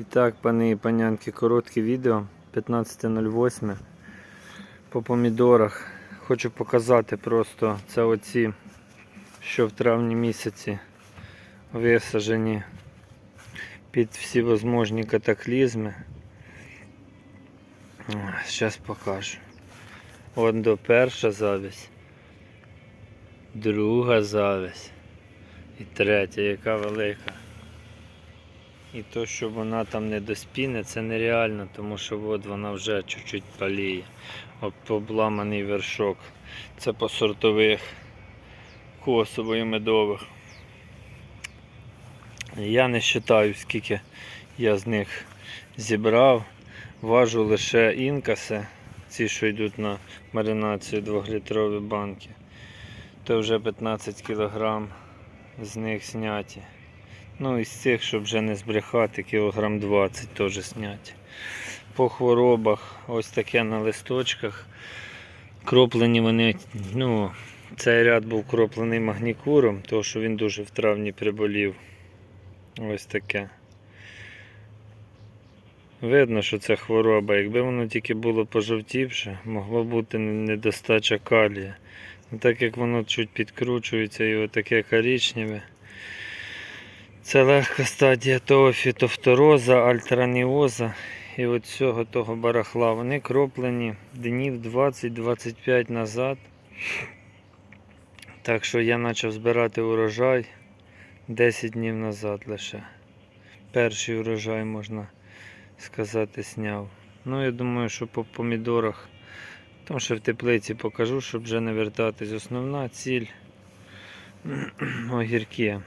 І так, пани і панянки, коротке відео 15.08 по помідорах. Хочу показати просто це оці, що в травні місяці висаджені під всі возможні катаклізми. Зараз покажу. От до перша завість, друга завість і третя, яка велика. І то, що вона там не доспіне, це нереально, тому що от вона вже чуть-чуть паліє. Об- Обламаний вершок. Це по сортових косово медових. Я не вважаю, скільки я з них зібрав. Важу лише інкаси, ці, що йдуть на маринацію 2-літрові банки. То вже 15 кг з них зняті. Ну, із цих, щоб вже не збрехати, кілограм 20 теж зняті. По хворобах, ось таке на листочках. Кроплені вони, ну, цей ряд був кроплений магнікуром, тому що він дуже в травні приболів. Ось таке. Видно, що це хвороба. Якби воно тільки було пожовтівше, могло бути недостача калія. Ну, Так як воно чуть підкручується і отаке коричневе. Це легка стадія того фітофтороза, альтраніоза і от цього того барахла. Вони кроплені днів 20-25 назад. Так що я почав збирати урожай 10 днів назад лише. Перший урожай, можна сказати, сняв. Ну, я думаю, що по помідорах, тому що в теплиці покажу, щоб вже не вертатись. Основна ціль огірки.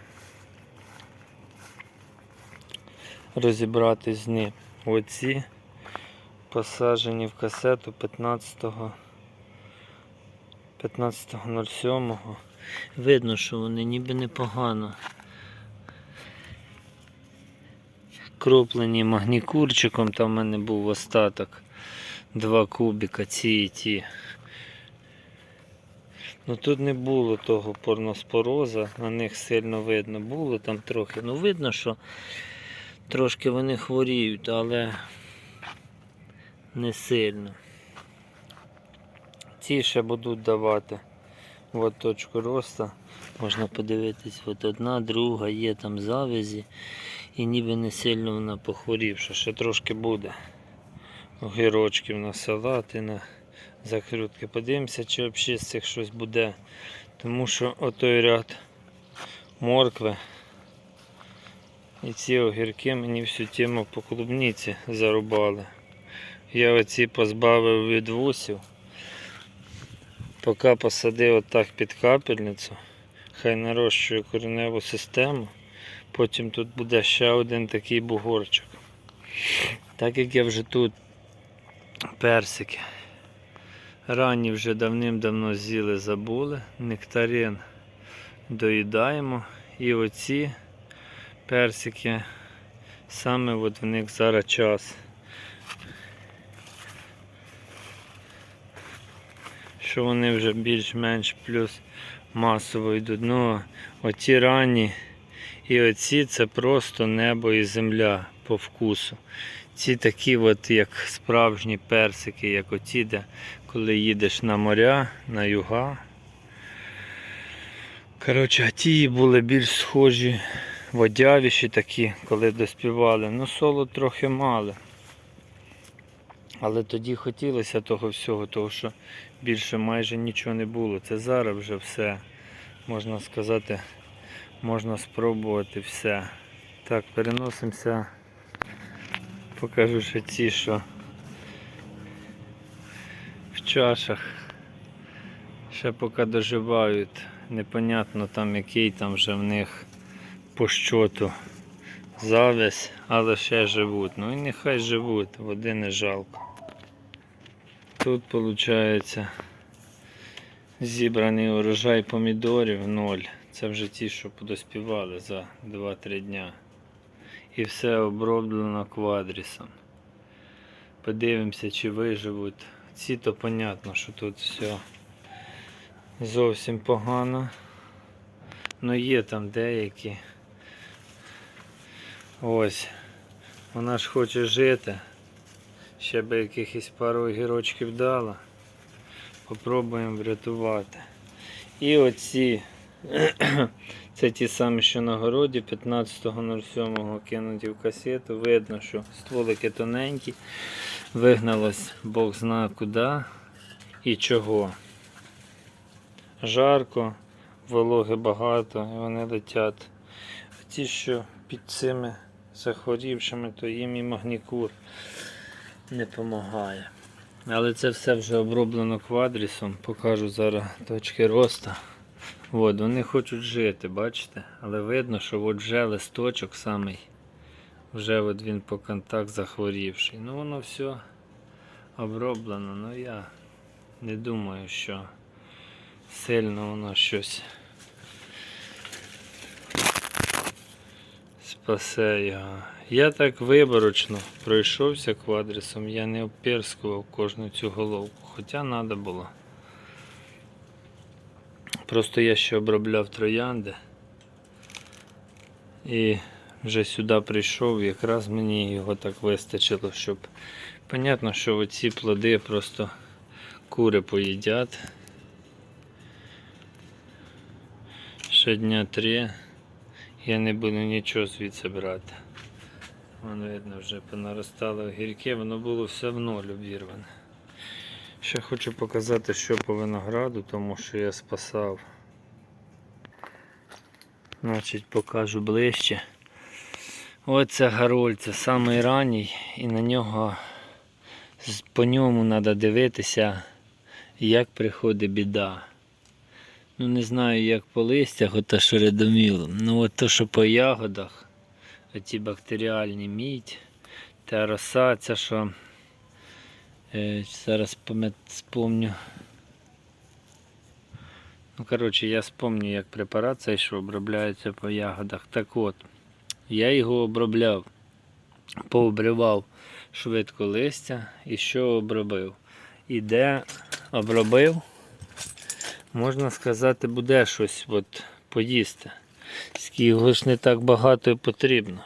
Розібрати з ним. Оці посаджені в касету 15 15.07. Видно, що вони ніби непогано. Кроплені магнікурчиком, там в мене був остаток. Два кубика, ці і ті. Ну тут не було того порноспороза, на них сильно видно було там трохи. Ну видно, що Трошки вони хворіють, але не сильно. Ці ще будуть давати. От точку росту. Можна подивитись, от одна, друга, є там завязі. І ніби не сильно вона похворівша, ще трошки буде. Огірочків на салат і на закрутки. Подивимося, чи взагалі з цих щось буде. Тому що отой ряд моркви. І ці огірки мені всю тему по клубниці зарубали. Я оці позбавив від вусів. Поки посадив отак під капельницю, хай нарощує кореневу систему. Потім тут буде ще один такий бугорчик. Так як я вже тут персики. Ранні вже давним-давно з'їли, забули. Нектарин доїдаємо. І оці персики. Саме от в них зараз час. Що вони вже більш-менш плюс масово йдуть. Ну, оті ранні і оці це просто небо і земля по вкусу. Ці такі, от, як справжні персики, як оті, де коли їдеш на моря, на юга. Коротше, а ті були більш схожі водявіші такі, коли доспівали. Ну, солод трохи мали. Але тоді хотілося того всього, того що більше майже нічого не було. Це зараз вже все, можна сказати, можна спробувати все. Так, переносимося. Покажу ще ці, що в чашах. Ще поки доживають. Непонятно там який там вже в них по щоту завязь, але ще живуть. Ну і нехай живуть, води не жалко. Тут виходить зібраний урожай помідорів ноль. Це вже ті, що подоспівали за 2-3 дня. І все оброблено квадрісом. Подивимося, чи виживуть. Ці то понятно, що тут все зовсім погано. Ну є там деякі. Ось. Вона ж хоче жити. Ще би якихось пару огірочків дала. Попробуємо врятувати. І оці. Це ті самі, що на городі 15.07 кинуті в касету. Видно, що стволики тоненькі. Вигналось Бог зна куди і чого. Жарко, вологи багато, і вони летять. Ті, що під цими захворівшими, то їм і магнікур не допомагає. Але це все вже оброблено квадрісом. Покажу зараз точки росту. От, вони хочуть жити, бачите? Але видно, що от вже листочок самий, вже от він по контакт захворівший. Ну воно все оброблено, ну я не думаю, що сильно воно щось його. Я так виборочно пройшовся квадрісом, я не обперскував кожну цю головку, хоча треба було. Просто я ще обробляв троянди і вже сюди прийшов, якраз мені його так вистачило, щоб понятно, що оці плоди просто кури поїдять. Ще дня три я не буду нічого звідси брати. Воно видно вже понаростало огірки, воно було все в ноль обірване. Ще хочу показати, що по винограду, тому що я спасав. Значить, покажу ближче. Оце гароль, це самий ранній, і на нього по ньому треба дивитися, як приходить біда. Ну не знаю, як по листях, ото що. Ну от то, що по ягодах, оті бактеріальні мідь, та роса, ця що Е, зараз спомню. Ну, коротше, я спомню, як препарат цей, що обробляється по ягодах. Так от, я його обробляв, пообривав швидко листя і що обробив. І де обробив, можна сказати, буде щось от поїсти. Його ж не так багато і потрібно.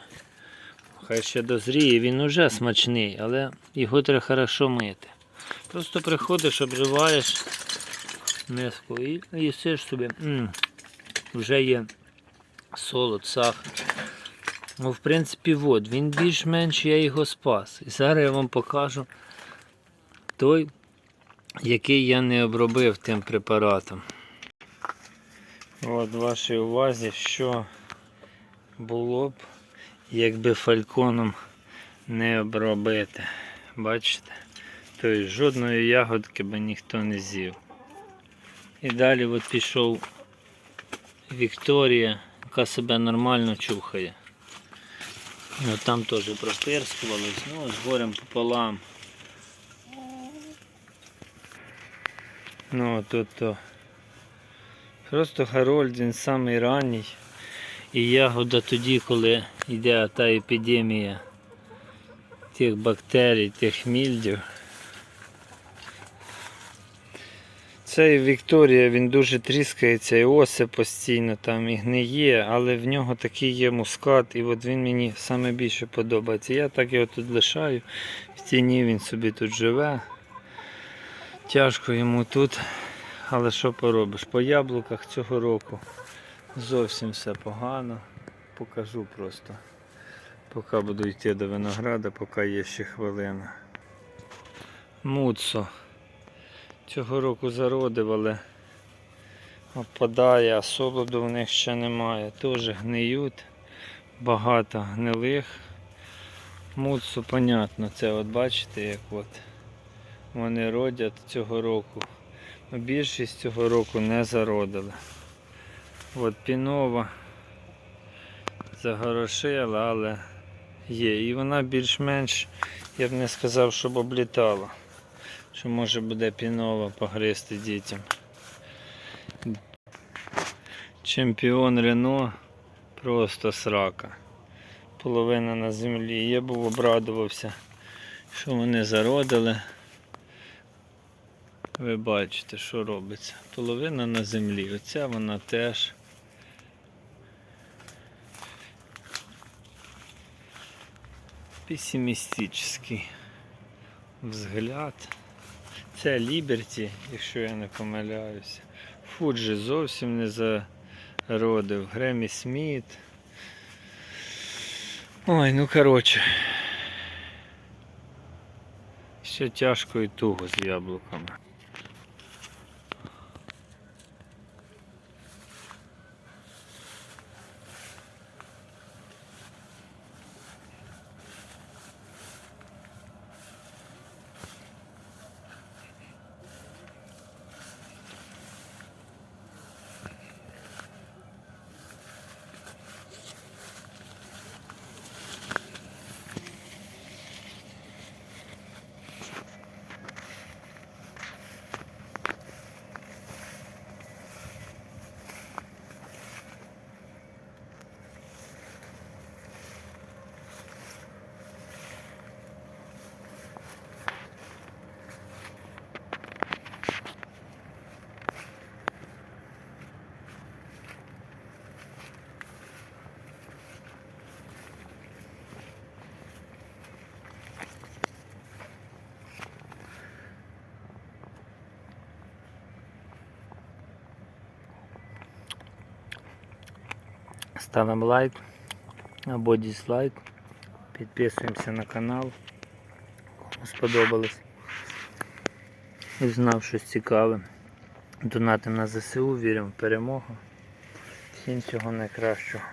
Хай ще дозріє, він уже смачний, але його треба хорошо мити. Просто приходиш, обриваєш миску і їсиш собі. М, Вже є солод, сахар. Ну, в принципі, от, він більш-менш я його спас. І зараз я вам покажу той, який я не обробив тим препаратом. От вашій увазі, що було б якби фальконом не обробити. Бачите? Тобто жодної ягодки би ніхто не з'їв. І далі от пішов Вікторія, яка себе нормально чухає. Ну, там теж проперскувалось, ну, з горем пополам. Ну, тут то. Просто Гарольд, він самий ранній. І ягода тоді, коли йде та епідемія тих бактерій, тих мільдів. Цей Вікторія він дуже тріскається і оси постійно там і гниє, але в нього такий є мускат, і от він мені саме більше подобається. Я так його тут лишаю, в тіні він собі тут живе. Тяжко йому тут, але що поробиш? По яблуках цього року зовсім все погано. Покажу просто. Поки буду йти до винограда, поки є ще хвилина. Муцо. Цього року зародив, але опадає, а солоду в них ще немає. Теж гниють. Багато гнилих. Муцу, понятно, це от бачите, як от вони родять цього року. Ну, Більшість цього року не зародили. От пінова загорошила, але є. І вона більш-менш, я б не сказав, щоб облітала. Що може буде пінова погризти дітям. Чемпіон Рено просто срака. Половина на землі. Я був обрадувався, що вони зародили. Ви бачите, що робиться. Половина на землі. Оця вона теж. песимістичний взгляд. Це Ліберті, якщо я не помиляюся. Фуджі зовсім не зародив. Гремі Сміт. Ой, ну коротше. Ще тяжко і туго з яблуками. Ставимо лайк або дизлайк. Підписуємося на канал. Кому сподобалось. І знав щось цікаве. Донатим на ЗСУ, віримо в перемогу. Всім всього найкращого.